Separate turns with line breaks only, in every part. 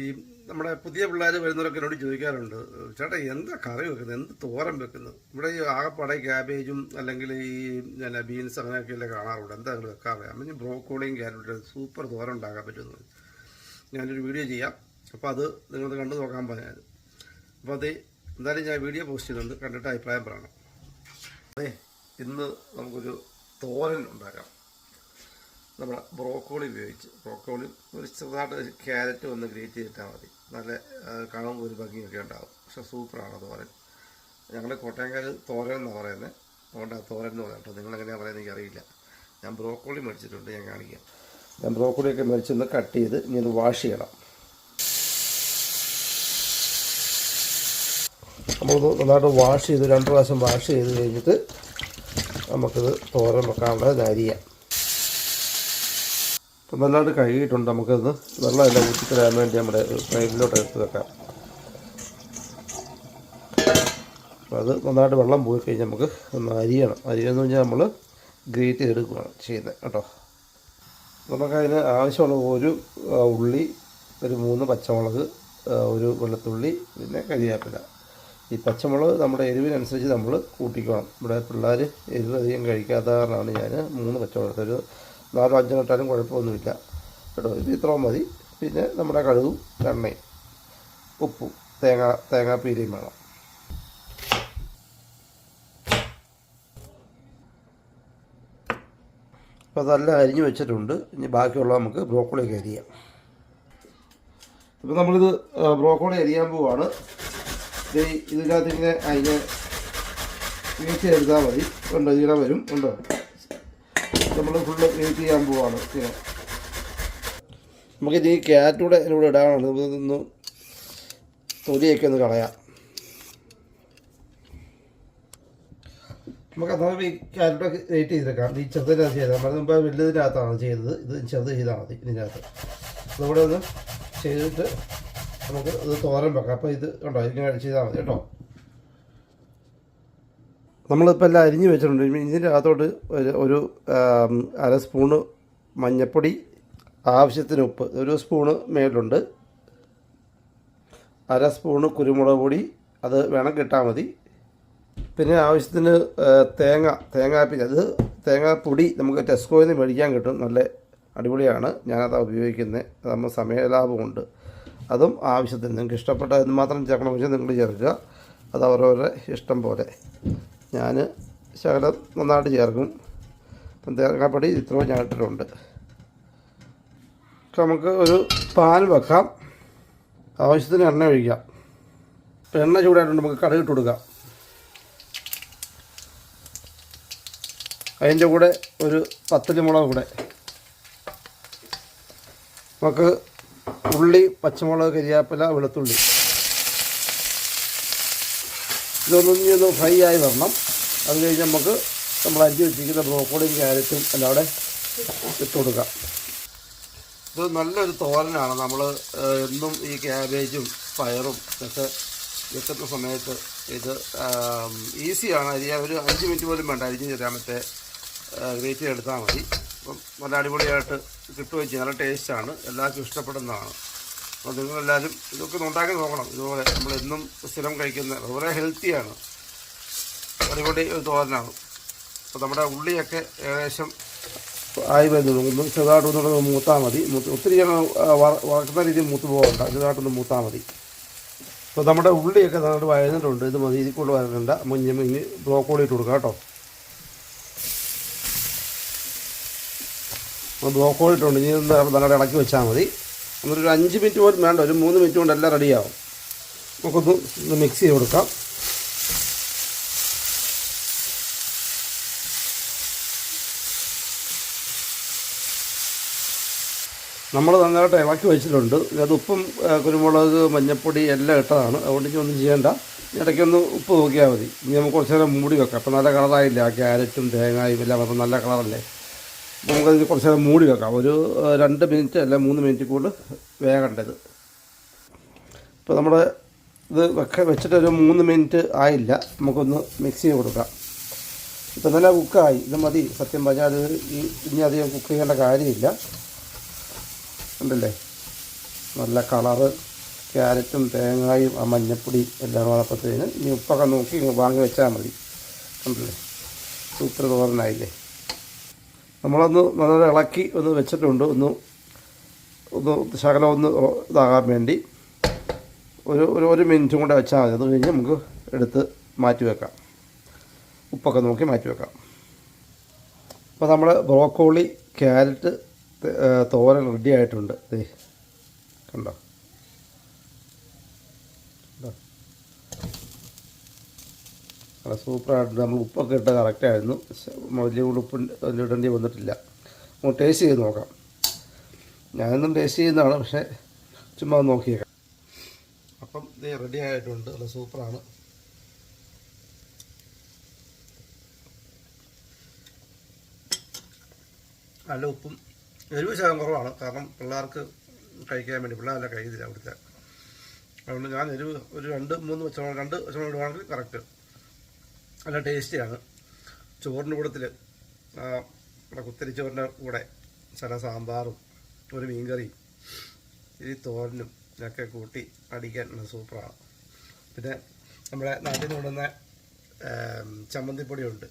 ഈ നമ്മുടെ പുതിയ പിള്ളേർ വരുന്നവരൊക്കെ എന്നോട് ചോദിക്കാറുണ്ട് ചേട്ടാ എന്താ കറി വെക്കുന്നത്? എന്ത് തോരൻ വെക്കുന്നത്? ഇവിടെ ഈ ആകപ്പാടെ ക്യാബേജും അല്ലെങ്കിൽ ഈ പിന്നെ ബീൻസ് അങ്ങനെയൊക്കെയല്ലേ കാണാറുണ്ട്. എന്താ നിങ്ങൾ വെക്കാറ്? അമ്മ ബ്രോക്കോളിയും ക്യാരറ്റും സൂപ്പർ തോരൻ ഉണ്ടാക്കാൻ പറ്റുമെന്ന് ഞാനൊരു വീഡിയോ ചെയ്യാം. അപ്പോൾ അത് നിങ്ങൾ കണ്ടു നോക്കാൻ പറഞ്ഞത് അപ്പോൾ അത് എന്തായാലും ഞാൻ വീഡിയോ പോസ്റ്റ് ചെയ്യുന്നുണ്ട്. കണ്ടിട്ട് അഭിപ്രായം പറയണം. അതെ ഇന്ന് നമുക്കൊരു തോരൻ ഉണ്ടാക്കാം. നമ്മുടെ ബ്രോക്കോളി ഉപയോഗിച്ച് ബ്രോക്കോളി ഒരു ചെറുതായിട്ട് ക്യാരറ്റ് ഒന്ന് ഗ്രേറ്റ് ചെയ്തിട്ടാൽ മതി. നല്ല കാണുമ്പോൾ ഒരു ഭംഗിയൊക്കെ ഉണ്ടാവും. പക്ഷെ സൂപ്പറാണ് തോരൻ ഞങ്ങൾ കോട്ടയംകാർ തോരൻ എന്നാണ് പറയുന്നത് അതുകൊണ്ട് ആ തോരൻ എന്ന് പറയാം കേട്ടോ. നിങ്ങൾ എങ്ങനെയാണ് പറയുന്നത് എനിക്കറിയില്ല. ഞാൻ ബ്രോക്കോളി മേടിച്ചിട്ടുണ്ട് ഞാൻ കാണിക്കാം. ഞാൻ ബ്രോക്കോളിയൊക്കെ മേടിച്ചൊന്ന് കട്ട് ചെയ്ത് ഇനി ഒന്ന് വാഷ് ചെയ്യണം. നമ്മളൊന്ന് നന്നായിട്ട് വാഷ് ചെയ്ത് രണ്ട് പ്രാവശ്യം വാഷ് ചെയ്ത് കഴിഞ്ഞിട്ട് നമുക്കിത് തോരൻ വെക്കാനുള്ളത് അരിയാം. അപ്പം നല്ലതായിട്ട് കഴുകിയിട്ടുണ്ട് വെള്ളം വെള്ളമെല്ലാം ഊറ്റിക്കളയാൻ വേണ്ടി നമ്മുടെ ഫ്ലെയിമിലോട്ട് എടുത്ത് വെക്കാം അപ്പം അത് നന്നായിട്ട് വെള്ളം പോയി കഴിഞ്ഞാൽ നമുക്ക് ഒന്ന് അരിയണം. അരിയെന്ന് പറഞ്ഞാൽ നമ്മൾ ഗ്രേറ്റ് ചെയ്തെടുക്കുകയാണ് ചെയ്യുന്നത് കേട്ടോ. നമുക്കതിന് ആവശ്യമുള്ള ഒരു ഉള്ളി ഒരു മൂന്ന് പച്ചമുളക് ഒരു വെള്ളത്തുള്ളി പിന്നെ കരിവേപ്പില ഈ പച്ചമുളക് നമ്മുടെ എരിവിനനുസരിച്ച് നമ്മൾ കൂട്ടിക്കണം. ഇവിടെ പിള്ളേർ എരിവ് അധികം കഴിക്കാത്ത കാരണമാണ് ഞാൻ മൂന്ന് പച്ചമുളക് ഒരു നാലോ അഞ്ചോ ഇട്ടാലും കുഴപ്പമൊന്നുമില്ല. കേട്ടോ ഇത് ഇത്രയും മതി. പിന്നെ നമ്മുടെ കഴുകും എണ്ണയും ഉപ്പും തേങ്ങ തേങ്ങാപ്പീരയും വേണം. അപ്പോൾ അതെല്ലാം അരിഞ്ഞ് വെച്ചിട്ടുണ്ട്. ഇനി ബാക്കിയുള്ള നമുക്ക് ബ്രോക്കോളിയൊക്കെ അരിയാം. ഇപ്പോൾ നമ്മളിത് ബ്രോക്കോളി അരിയാൻ പോവാണ്. ഇത് ഇതിനകത്ത് ഇങ്ങനെ അതിനെ വീഴ്ച എടുത്താൽ മതി. ഉണ്ടോ ഇതിനെ വരും. ഉണ്ടോ നമ്മൾ ഫുള്ള് ക്രിയേറ്റ് ചെയ്യാൻ പോവാണ്. സ്ഥിരം നമുക്കിത് ഈ ക്യാരറ്റൂടെ ഇതിലൂടെ ഇടാനാണ്. ഇതൊന്ന് തൊലിയൊക്കെ ഒന്ന് കളയാം. നമുക്ക് അതാണ് ഈ ക്യാരറ്റൊക്കെ റേറ്റ് ചെയ്തെടുക്കാം. ഈ ചെറുതിനകത്ത് ചെയ്താൽ നമ്മൾ മുമ്പ് വലുതിനകത്താണ് ചെയ്തത്. ഇത് ചെറുത് ചെയ്താൽ മതി ഇതിനകത്ത്. അതുകൂടെ ഒന്ന് ചെയ്തിട്ട് നമുക്ക് ഇത് തോരൻ വെക്കാം. അപ്പോൾ ഇത് കണ്ടോ ഇങ്ങനെ ചെയ്താൽ മതി കേട്ടോ. നമ്മളിപ്പോൾ എല്ലാം അരിഞ്ഞ് വെച്ചിട്ടുണ്ട്. ഇതിന്റെ അകത്തോട്ട് ഒരു ഒരു അര സ്പൂണ് മഞ്ഞൾപ്പൊടി ആവശ്യത്തിന് ഉപ്പ് ഒരു സ്പൂണ് മേലുണ്ട്. അര സ്പൂണ് കുരുമുളക് പൊടി അത് വേണം കിട്ടാൽ മതി. പിന്നെ ആവശ്യത്തിന് തേങ്ങ തേങ്ങാപ്പിൽ അത് തേങ്ങാപ്പൊടി നമുക്ക് ടെസ്കോയിൽ നിന്ന് മേടിക്കാൻ കിട്ടും. നല്ല അടിപൊളിയാണ്. ഞാനത് ഉപയോഗിക്കുന്നത് നമ്മൾ സമയലാഭമുണ്ട്. അതും ആവശ്യത്തിന്. നിങ്ങൾക്ക് ഇഷ്ടപ്പെട്ട മാത്രം ചേർക്കണമെന്ന് വെച്ചാൽ നിങ്ങൾ ചേർക്കുക. അത് അവരവരുടെ ഇഷ്ടം പോലെ. ഞാൻ ശകലം നന്നായിട്ട് ചേർക്കും. തേങ്ങാപ്പൊടി ഇത്രയും ഞാൻ ഇട്ടിട്ടുണ്ട് നമുക്ക് ഒരു പാൻ വെക്കാം. ആവശ്യത്തിന് എണ്ണ ഒഴിക്കാം. എണ്ണ ചൂടായിട്ടുണ്ട് നമുക്ക് കടുക് ഇട്ട് കൊടുക്കാം. അതിന്റെ കൂടെ ഒരു പത്തൽ മുളക് കൂടെ. നമുക്ക് ഉള്ളി പച്ചമുളക് കരിയാപ്പില വെളുത്തുള്ളി. ഇതൊന്നും ഫ്രൈ ആയി വരണം. അത് കഴിഞ്ഞ് നമുക്ക് നമ്മൾ അരിഞ്ഞ് വെച്ചിരിക്കുന്ന ബ്രോക്കോളിയും ക്യാരറ്റും എല്ലാം അവിടെ ഇട്ട് കൊടുക്കാം. ഇത് നല്ലൊരു തോരനാണ്. നമ്മൾ എന്നും ഈ ക്യാബേജും പയറും ഒക്കെ വെക്കുന്ന സമയത്ത് ഇത് ഈസിയാണ്. അരി ഒരു അഞ്ച് മിനിറ്റ് പോലും വേണ്ട. അരിഞ്ഞ് തരാൻ മറ്റേ ഗ്രേറ്റ് എടുത്താൽ മതി. അപ്പം നല്ല അടിപൊളിയായിട്ട് കിട്ടുകയും ചെയ്യും. നല്ല ടേസ്റ്റാണ് എല്ലാവർക്കും ഇഷ്ടപ്പെടുന്നതാണ്. അപ്പോൾ നിങ്ങളെല്ലാവരും ഇതൊക്കെ ഉണ്ടാക്കി നോക്കണം. ഇതുപോലെ നമ്മൾ എന്നും സ്ഥിരം കഴിക്കുന്ന വളരെ ഹെൽത്തിയാണ് അതുകൊണ്ട് ഒരു തോരനാണ്. അപ്പോൾ നമ്മുടെ ഉള്ളിയൊക്കെ ഏകദേശം ആയി വരുന്നു ഒന്ന് ചെറുതായിട്ടൊന്നുകൂടെ മൂത്താൽ മതി. ഒത്തിരി ഞങ്ങൾ വറക്കുന്ന രീതിയിൽ മൂത്ത് പോകണ്ട. ചെറുതായിട്ടൊന്ന് മൂത്താൽ മതി. അപ്പോൾ നമ്മുടെ ഉള്ളിയൊക്കെ നന്നായിട്ട് വഴന്നിട്ടുണ്ട് ഇത് മതി. ഇതിൽ കൊണ്ട് വരണ്ട മുഞ്ഞ് മുഞ്ഞ് ബ്രോക്കോളി ഇട്ട് കൊടുക്കാം കേട്ടോ. ബ്രോക്കോളി ഇട്ടുണ്ട്. ഇനി നന്നായിട്ട് ഇളക്കി വെച്ചാൽ മതി. എന്നിട്ടൊരു അഞ്ച് മിനിറ്റ് പോലും വേണ്ട ഒരു മൂന്ന് മിനിറ്റ് കൊണ്ട് എല്ലാം റെഡിയാവും. നമുക്കൊന്ന് മിക്സ് ചെയ്ത് കൊടുക്കാം. നമ്മൾ നന്നായിട്ട് ഇളക്കി വെച്ചിട്ടുണ്ട്. അത് ഉപ്പും കുരുമുളക് മഞ്ഞൾപ്പൊടി എല്ലാം ഇട്ടതാണ്. അതുകൊണ്ട് ഒന്നും ചെയ്യേണ്ട. ഇടയ്ക്കൊന്ന് ഉപ്പ് നോക്കിയാൽ മതി. ഇനി നമുക്ക് കുറച്ച് നേരം മൂടി വെക്കാം. അപ്പോൾ നല്ല കളറായില്ല ആ ക്യാരറ്റും തേങ്ങയും എല്ലാം അപ്പം നല്ല കളറല്ലേ അപ്പോൾ നമുക്കതിന് കുറച്ച് നേരം മൂടി വെക്കാം. ഒരു രണ്ട് മിനിറ്റ് അല്ല മൂന്ന് മിനിറ്റ് കൂടുതൽ വേകേണ്ടത്. ഇപ്പോൾ നമ്മുടെ ഇത് വെക്ക വെച്ചിട്ട് ഒരു മൂന്ന് മിനിറ്റ് ആയില്ല. നമുക്കൊന്ന് മിക്സ് ചെയ്ത് കൊടുക്കാം. ഇപ്പം നല്ല കുക്കായി. ഇത് മതി. സത്യം പറഞ്ഞാൽ ഈ ഇനി അധികം കുക്ക് ചെയ്യേണ്ട കാര്യമില്ല. ഉണ്ടല്ലേ? നല്ല കളറ് ക്യാരറ്റും തേങ്ങായും ആ മഞ്ഞപ്പൊടി എല്ലാം വന്നപ്പോഴത്തേന് ഇനി ഉപ്പൊക്കെ നോക്കി വാങ്ങി വെച്ചാൽ മതി. ഉണ്ടല്ലേ? സൂപ്പർ തോരനായില്ലേ? നമ്മളൊന്ന് നല്ല ഇളക്കി ഒന്ന് വെച്ചിട്ടുണ്ട്. ഒന്ന് ഒന്ന് ശകലം ഒന്ന് ഇതാകാൻ വേണ്ടി ഒരു ഒരു ഒരു മിനിറ്റും കൂടെ വെച്ചാൽ മതി. അത് കഴിഞ്ഞ് നമുക്ക് എടുത്ത് മാറ്റി വെക്കാം. ഉപ്പൊക്കെ നോക്കി മാറ്റി വെക്കാം. അപ്പോൾ നമ്മൾ ബ്രോക്കോളി ക്യാരറ്റ് തോരൻ റെഡി ആയിട്ടുണ്ട്. കണ്ടോ? സൂപ്പറായിട്ടുണ്ട് നമ്മൾ ഉപ്പൊക്കെ ഇട്ട് കറക്റ്റായിരുന്നു വലിയ ഉടുപ്പ് ഇടേണ്ടി വന്നിട്ടില്ല. നമുക്ക് ടേസ്റ്റ് ചെയ്ത് നോക്കാം. ഞാനെന്നും ടേസ്റ്റ് ചെയ്യുന്നതാണ് പക്ഷേ ചുമ്മാ നോക്കിയേക്കാം അപ്പം ഇത് റെഡി ആയിട്ടുണ്ട്. നല്ല സൂപ്പറാണ് നല്ല ഉപ്പും എരിവ് ശതം കുറവാണ്. കാരണം പിള്ളേർക്ക് കഴിക്കാൻ വേണ്ടി പിള്ളേരല്ല കഴിയുന്നില്ല അവിടുത്തെ. അതുകൊണ്ട് ഞാൻ എരിവ് ഒരു രണ്ട് മൂന്ന് പച്ചമുളക് രണ്ട് പച്ചമുളക് ഇടുവാണെങ്കിൽ കറക്റ്റ് നല്ല ടേസ്റ്റിയാണ്. ചോറിന്റെ കൂടത്തിൽ നമ്മുടെ കുത്തരി ചോറിന്റെ കൂടെ ചില സാമ്പാറും ഒരു മീൻകറിയും ഈ തോരനും ഒക്കെ കൂട്ടി അടിക്കാൻ സൂപ്പറാണ്. പിന്നെ നമ്മുടെ നാട്ടിൽ നിന്ന് കൊണ്ടുവന്ന ചമ്മന്തിപ്പൊടിയുണ്ട്.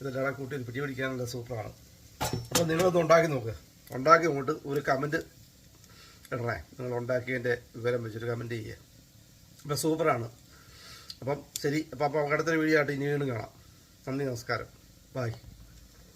ഇതെല്ലാം കൂട്ടി ഒരു പിടി പിടിക്കാൻ നല്ല സൂപ്പറാണ്. അപ്പോൾ നിങ്ങളൊന്ന് ഉണ്ടാക്കി നോക്ക്. ഉണ്ടാക്കി നോക്കിട്ട് ഒരു കമന്റ് ഇടണേ. നിങ്ങൾ ഉണ്ടാക്കിയതിന്റെ വിവരം വെച്ചിട്ട് കമന്റ് ചെയ്യുക അപ്പോൾ സൂപ്പറാണ്. അപ്പം ശരി അപ്പം അപ്പോൾ അടുത്തൊരു വീഡിയോ ആയിട്ട് ഇനി വീണ്ടും കാണാം. നന്ദി നമസ്കാരം. ബൈ.